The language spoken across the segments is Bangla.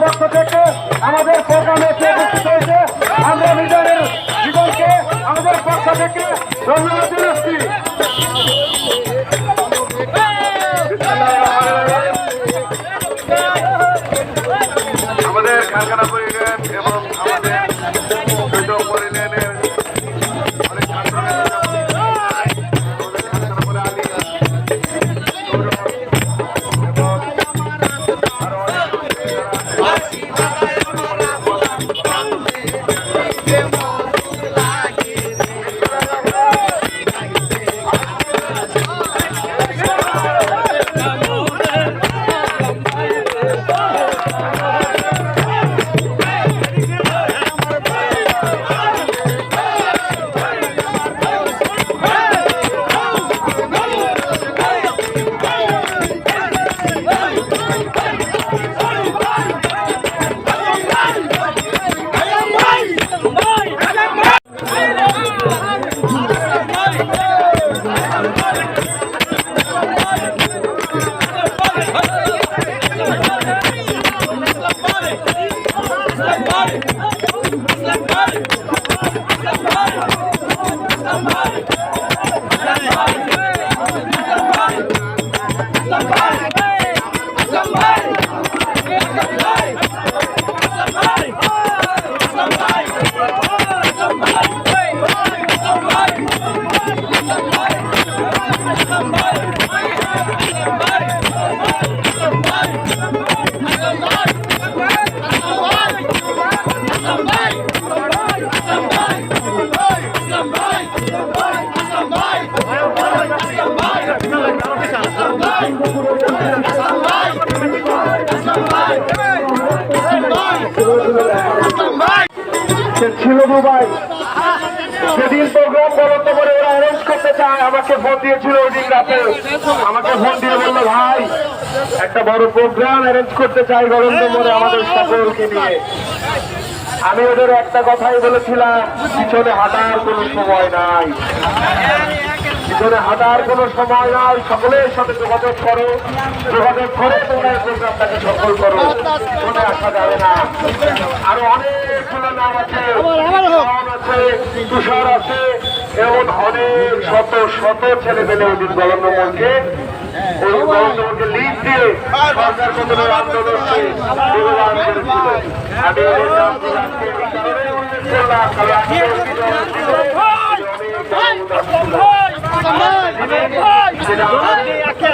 পক্ষ থেকে আমাদের প্রোগ্রামে উপস্থিত হয়েছে আমরা নিজেদের আমাদের পক্ষ থেকে ধন্যবাদ আমাদের কারখানাপুর ইউনিয়ন এবং Aslan Bari! Aslan Bari! Aslan Bari! ছিল দুবাই। সেদিন প্রোগ্রাম বলন্ত করে ওরা অ্যারেঞ্জ করতে চায়, আমাকে ফোন দিয়েছিল ওই দিন রাতে। আমাকে ফোন দিয়ে বলল, ভাই, একটা বড় প্রোগ্রাম অ্যারেঞ্জ করতে চাই গরন্ত করে আমাদের সকলকে নিয়ে। আমি ওদের একটা কথাই বলেছিলাম, পিছনে হাঁটার কোনো সময় নাই। পিছনে হাঁটার কোনো সময় নাই, সকলের সাথে যোগাযোগ করো, যোগাযোগ করে তোমরা প্রোগ্রামটাকে সফল করো। মনে আসা যাবে না। আরও অনেকগুলো নাম আছে। আছে, তুষার আছে, এমন অনেক শত শত ছেলে পেলে ওই দিন গভর্নমেন্টকে ওই লিড দিয়ে সরকার গঠনের আন্দোলনকে বিরোধান করেছিল আমি এই কারণেই উল্লেখ করলাম কারণ আজকে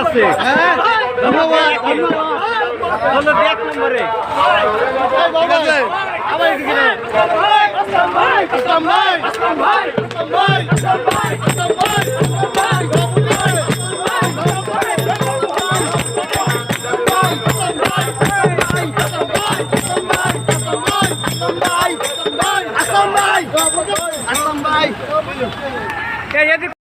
আসলাম ভাই।